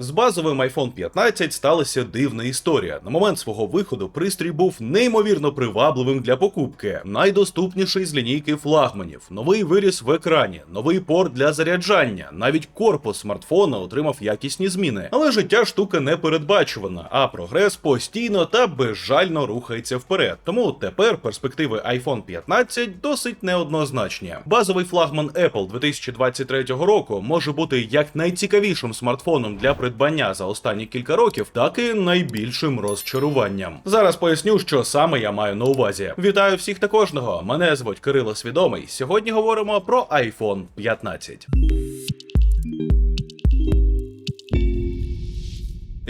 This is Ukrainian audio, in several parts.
З базовим iPhone 15 сталася дивна історія. На момент свого виходу пристрій був неймовірно привабливим для покупки, найдоступніший з лінійки флагманів, новий виріс в екрані, новий порт для заряджання, навіть корпус смартфона отримав якісні зміни. Але життя штука не передбачувана, а прогрес постійно та безжально рухається вперед. Тому тепер перспективи iPhone 15 досить неоднозначні. Базовий флагман Apple 2023 року може бути як найцікавішим смартфоном для придбання за останні кілька років, так і найбільшим розчаруванням. Зараз поясню, що саме я маю на увазі. Вітаю всіх та кожного. Мене звуть Кирило Свідомий. Сьогодні говоримо про iPhone 15.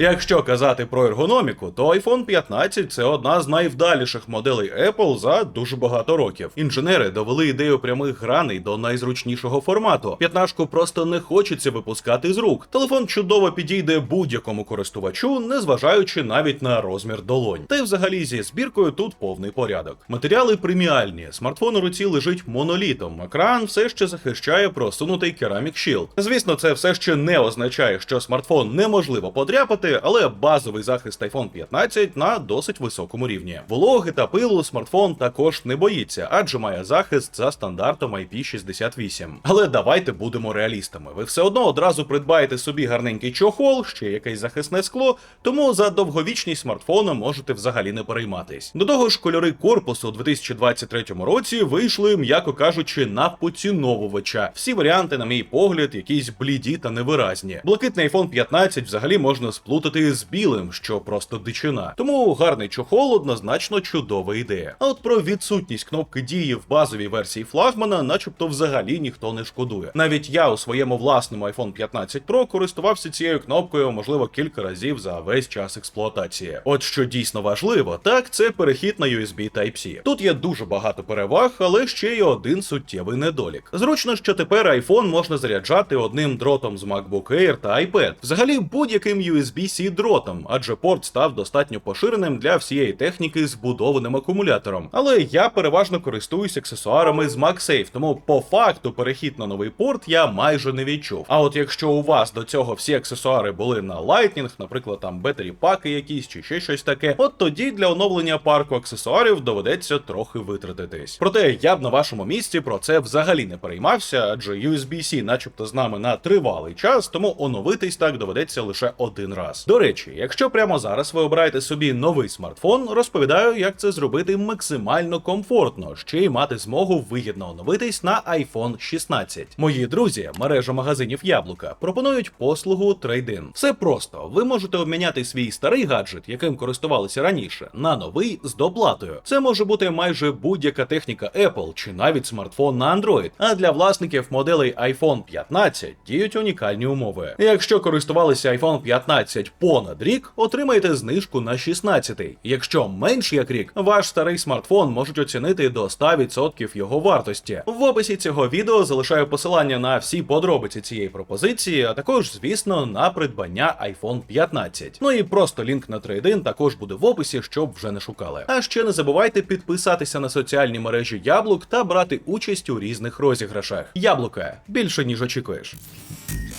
Якщо казати про ергономіку, то iPhone 15 це одна з найвдаліших моделей Apple за дуже багато років. Інженери довели ідею прямих граней до найзручнішого формату. П'ятнашку просто не хочеться випускати з рук. Телефон чудово підійде будь-якому користувачу, незважаючи навіть на розмір долонь. Та й взагалі зі збіркою тут повний порядок. Матеріали преміальні. Смартфон у руці лежить монолітом. Екран все ще захищає просунутий Ceramic Shield. Звісно, це все ще не означає, що смартфон неможливо подряпати, але базовий захист iPhone 15 на досить високому рівні. Вологи та пилу смартфон також не боїться, адже має захист за стандартом IP68. Але давайте будемо реалістами. Ви все одно одразу придбаєте собі гарненький чохол, ще якесь захисне скло, тому за довговічність смартфона можете взагалі не перейматись. До того ж, кольори корпусу у 2023 році вийшли, м'яко кажучи, на поціновувача. Всі варіанти, на мій погляд, якісь бліді та невиразні. Блакитний iPhone 15 взагалі можна сплутати з білим, що просто дичина. Тому гарний чохол однозначно чудова ідея. А от про відсутність кнопки дії в базовій версії флагмана, начебто, взагалі ніхто не шкодує. Навіть я у своєму власному iPhone 15 Pro користувався цією кнопкою, можливо, кілька разів за весь час експлуатації. От що дійсно важливо, так це перехід на USB Type-C. Тут є дуже багато переваг, але ще й один суттєвий недолік. Зручно, що тепер iPhone можна заряджати одним дротом з MacBook Air та iPad. Взагалі будь-яким USB-C дротом, адже порт став достатньо поширеним для всієї техніки з будованим акумулятором. Але я переважно користуюсь аксесуарами з MagSafe, тому по факту перехід на новий порт я майже не відчув. А от якщо у вас до цього всі аксесуари були на Lightning, наприклад, там бетері паки якісь чи ще щось таке, от тоді для оновлення парку аксесуарів доведеться трохи витратитись. Проте я б на вашому місці про це взагалі не переймався, адже USB-C, начебто, з нами на тривалий час, тому оновитись так доведеться лише один раз. До речі, якщо прямо зараз ви обираєте собі новий смартфон, розповідаю, як це зробити максимально комфортно, ще й мати змогу вигідно оновитись на iPhone 16. Мої друзі, мережа магазинів Яблука, пропонують послугу трейдин. Все просто. Ви можете обміняти свій старий гаджет, яким користувалися раніше, на новий з доплатою. Це може бути майже будь-яка техніка Apple чи навіть смартфон на Android. А для власників моделей iPhone 15 діють унікальні умови. Якщо користувалися iPhone 15 понад рік, отримаєте знижку на 16. Якщо менш як рік, ваш старий смартфон можуть оцінити до 100% його вартості. В описі цього відео залишаю посилання на всі подробиці цієї пропозиції, а також, звісно, на придбання iPhone 15. Ну і просто лінк на трейдин також буде в описі, щоб вже не шукали. А ще не забувайте підписатися на соціальні мережі Яблук та брати участь у різних розіграшах. Яблука більше ніж очікуєш.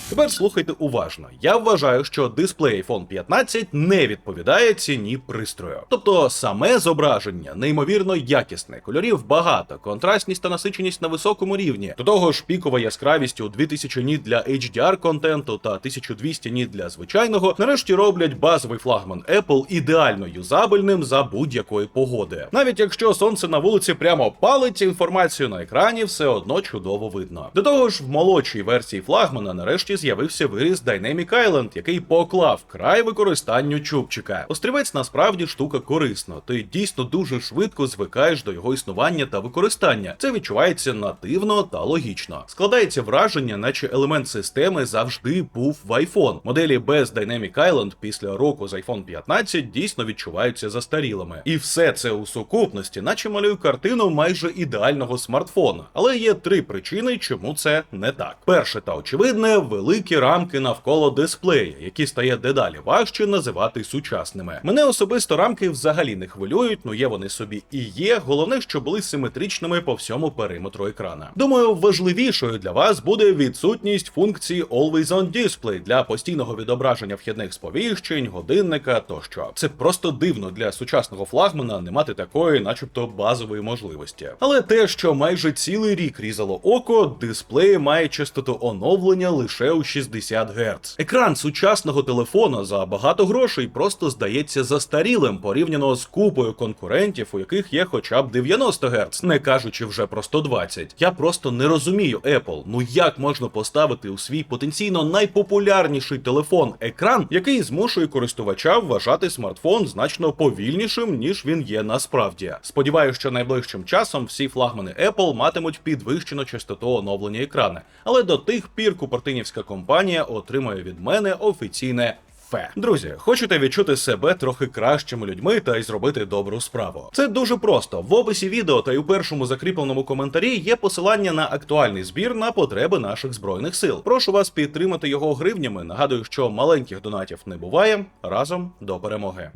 Тепер слухайте уважно. Я вважаю, що дисплей iPhone 15 не відповідає ціні пристрою. Тобто саме зображення неймовірно якісне, кольорів багато, контрастність та насиченість на високому рівні. До того ж, пікова яскравість у 2000 ніт для HDR контенту та 1200 ніт для звичайного. Нарешті роблять базовий флагман Apple ідеально юзабельним за будь-якої погоди. Навіть якщо сонце на вулиці прямо палить, інформацію на екрані все одно чудово видно. До того ж, в молодшій версії флагмана нарешті з'явився виріс Dynamic Island, який поклав край використанню чубчика. Острівець насправді штука корисна, ти дійсно дуже швидко звикаєш до його існування та використання. Це відчувається нативно та логічно. Складається враження, наче елемент системи завжди був в iPhone. Моделі без Dynamic Island після року з iPhone 15 дійсно відчуваються застарілими. І все це у сукупності, наче малює картину майже ідеального смартфона. Але є три причини, чому це не так. Перше та очевидне велика великі рамки навколо дисплея, які стає дедалі важче називати сучасними. Мене особисто рамки взагалі не хвилюють, ну є вони собі і є. Головне, що були симетричними по всьому периметру екрана. Думаю, важливішою для вас буде відсутність функції Always On Display для постійного відображення вхідних сповіщень, годинника тощо. Це просто дивно для сучасного флагмана не мати такої, начебто, базової можливості. Але те, що майже цілий рік різало око, дисплей має частоту оновлення лише у 60 Гц. Екран сучасного телефона за багато грошей просто здається застарілим порівняно з купою конкурентів, у яких є хоча б 90 Гц, не кажучи вже про 120. Я просто не розумію Apple. Ну як можна поставити у свій потенційно найпопулярніший телефон екран, який змушує користувача вважати смартфон значно повільнішим, ніж він є насправді. Сподіваюся, що найближчим часом всі флагмани Apple матимуть підвищену частоту оновлення екрана, але до тих пір купертинівська компанія отримує від мене офіційне. Фе. Друзі, хочете відчути себе трохи кращими людьми та й зробити добру справу? Це дуже просто. В описі відео та й у першому закріпленому коментарі є посилання на актуальний збір на потреби наших збройних сил. Прошу вас підтримати його гривнями. Нагадую, що маленьких донатів не буває. Разом до перемоги.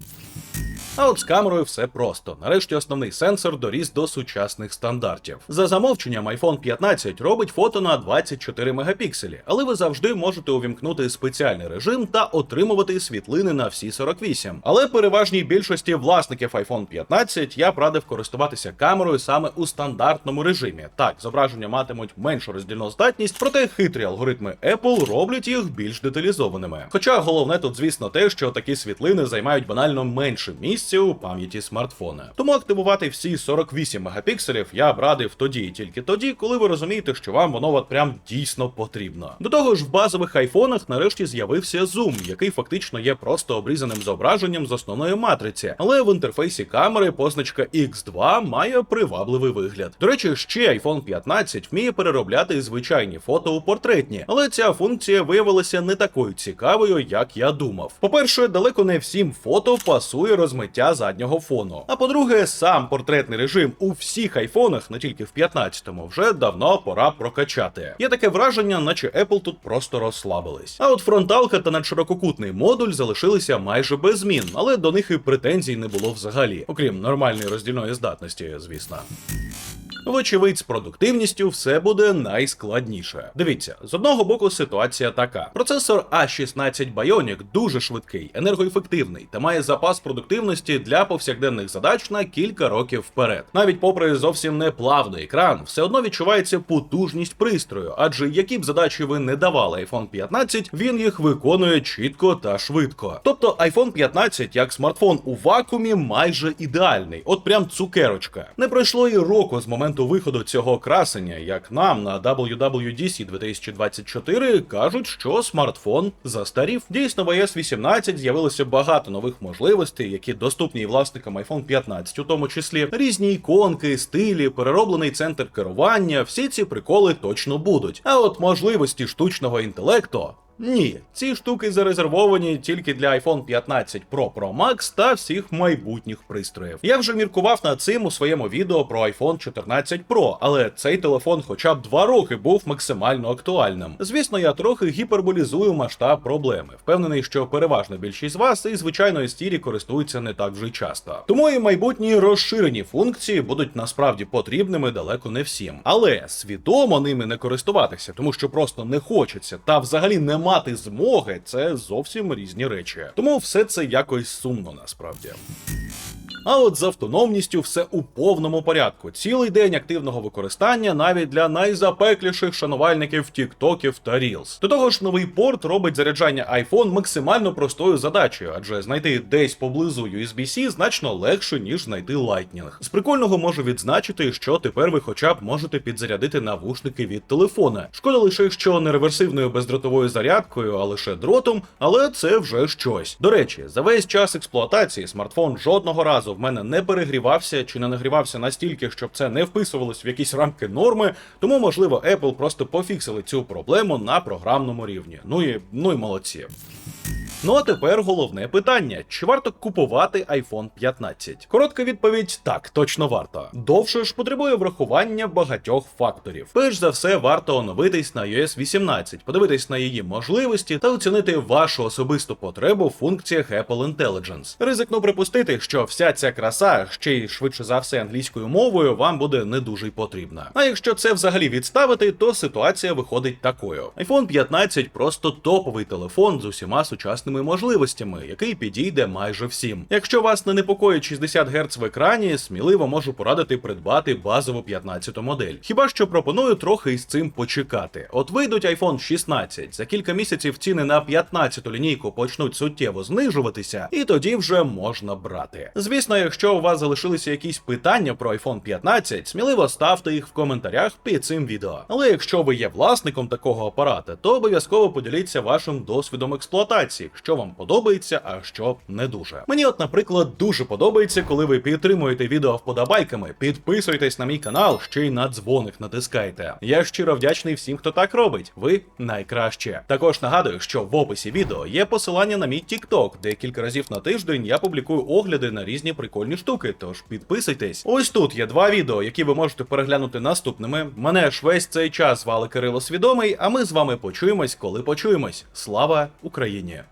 А от з камерою все просто. Нарешті основний сенсор доріс до сучасних стандартів. За замовченням iPhone 15 робить фото на 24 мегапікселі, але ви завжди можете увімкнути спеціальний режим та отримувати світлини на всі 48. Але переважній більшості власників iPhone 15 я б радив користуватися камерою саме у стандартному режимі. Так, зображення матимуть меншу роздільну здатність, проте хитрі алгоритми Apple роблять їх більш деталізованими. Хоча головне тут, звісно, те, що такі світлини займають банально менше місця у пам'яті смартфона. Тому активувати всі 48 мегапікселів я б радив тоді і тільки тоді, коли ви розумієте, що вам воно от прям дійсно потрібно. До того ж, в базових айфонах нарешті з'явився зум, який фактично є просто обрізаним зображенням з основної матриці, але в інтерфейсі камери позначка X2 має привабливий вигляд. До речі, ще iPhone 15 вміє переробляти звичайні фото у портретні, але ця функція виявилася не такою цікавою, як я думав. По-перше, далеко не всім фото пасує розмиття заднього фону. А по-друге, сам портретний режим у всіх айфонах, не тільки в 15-му, вже давно пора прокачати. Є таке враження, наче Apple тут просто розслабились. А от фронталка та надширококутний модуль залишилися майже без змін, але до них і претензій не було взагалі, окрім нормальної роздільної здатності, звісно. Вочевидь, з продуктивністю все буде найскладніше. Дивіться, з одного боку ситуація така: процесор A16 Bionic дуже швидкий, енергоефективний та має запас продуктивності для повсякденних задач на кілька років вперед. Навіть попри зовсім не плавний екран, все одно відчувається потужність пристрою, адже які б задачі ви не давали iPhone 15, він їх виконує чітко та швидко. Тобто iPhone 15 як смартфон у вакуумі майже ідеальний, от прям цукерочка. Не пройшло і року з моменту виходу цього красення, як нам на WWDC 2024 кажуть, що смартфон застарів. Дійсно, в iOS 18 з'явилося багато нових можливостей, які доступні і власникам iPhone 15, у тому числі різні іконки, стилі, перероблений центр керування. Всі ці приколи точно будуть. А от можливості штучного інтелекту. Ні, ці штуки зарезервовані тільки для iPhone 15 Pro Pro Max та всіх майбутніх пристроїв. Я вже міркував над цим у своєму відео про iPhone 14 Pro, але цей телефон хоча б два роки був максимально актуальним. Звісно, я трохи гіперболізую масштаб проблеми. Впевнений, що переважна більшість з вас і звичайної стірі користуються не так вже часто. Тому і майбутні розширені функції будуть насправді потрібними далеко не всім. Але свідомо ними не користуватися, тому що просто не хочеться та взагалі не мати змоги це зовсім різні речі. Тому все це якось сумно насправді. А от з автономністю все у повному порядку. Цілий день активного використання навіть для найзапекліших шанувальників тіктоків та Reels. До того ж, новий порт робить заряджання iPhone максимально простою задачею, адже знайти десь поблизу USB-C значно легше, ніж знайти Lightning. З прикольного можу відзначити, що тепер ви хоча б можете підзарядити навушники від телефона. Шкода лише, що не реверсивною бездротовою зарядкою, а лише дротом, але це вже щось. До речі, за весь час експлуатації смартфон жодного разу в мене не перегрівався чи не нагрівався настільки, щоб це не вписувалось в якісь рамки норми. Тому, можливо, Apple просто пофіксили цю проблему на програмному рівні. Ну і ну і молодці. Ну а тепер головне питання: чи варто купувати iPhone 15? Коротка відповідь: так, точно варто. Довше ж потребує врахування багатьох факторів. Перш за все, варто оновитись на iOS 18, подивитись на її можливості та оцінити вашу особисту потребу в функціях Apple Intelligence. Ризикну припустити, що вся ця краса, ще й швидше за все англійською мовою, вам буде не дуже й потрібна. А якщо це взагалі відставити, то ситуація виходить такою: iPhone 15 просто топовий телефон з усіма сучасними можливостями, який підійде майже всім. Якщо вас не непокоїть 60 Гц в екрані, сміливо можу порадити придбати базову 15 модель. Хіба що пропоную трохи із цим почекати. От вийдуть iPhone 16, за кілька місяців ціни на 15 лінійку почнуть суттєво знижуватися, і тоді вже можна брати. Звісно, якщо у вас залишилися якісь питання про iPhone 15, сміливо ставте їх в коментарях під цим відео. Але якщо ви є власником такого апарата, то обов'язково поділіться вашим досвідом експлуатації, що вам подобається, а що не дуже. Мені, от, наприклад, дуже подобається, коли ви підтримуєте відео вподобайками, підписуєтесь на мій канал, ще й на дзвоник натискайте. Я щиро вдячний всім, хто так робить. Ви найкраще. Також нагадую, що в описі відео є посилання на мій TikTok, де кілька разів на тиждень я публікую огляди на різні прикольні штуки. Тож підписуйтесь. Ось тут є два відео, які ви можете переглянути наступними. Мене ж весь цей час звали Кирило Свідомий, а ми з вами почуємось, коли почуємось. Слава Україні!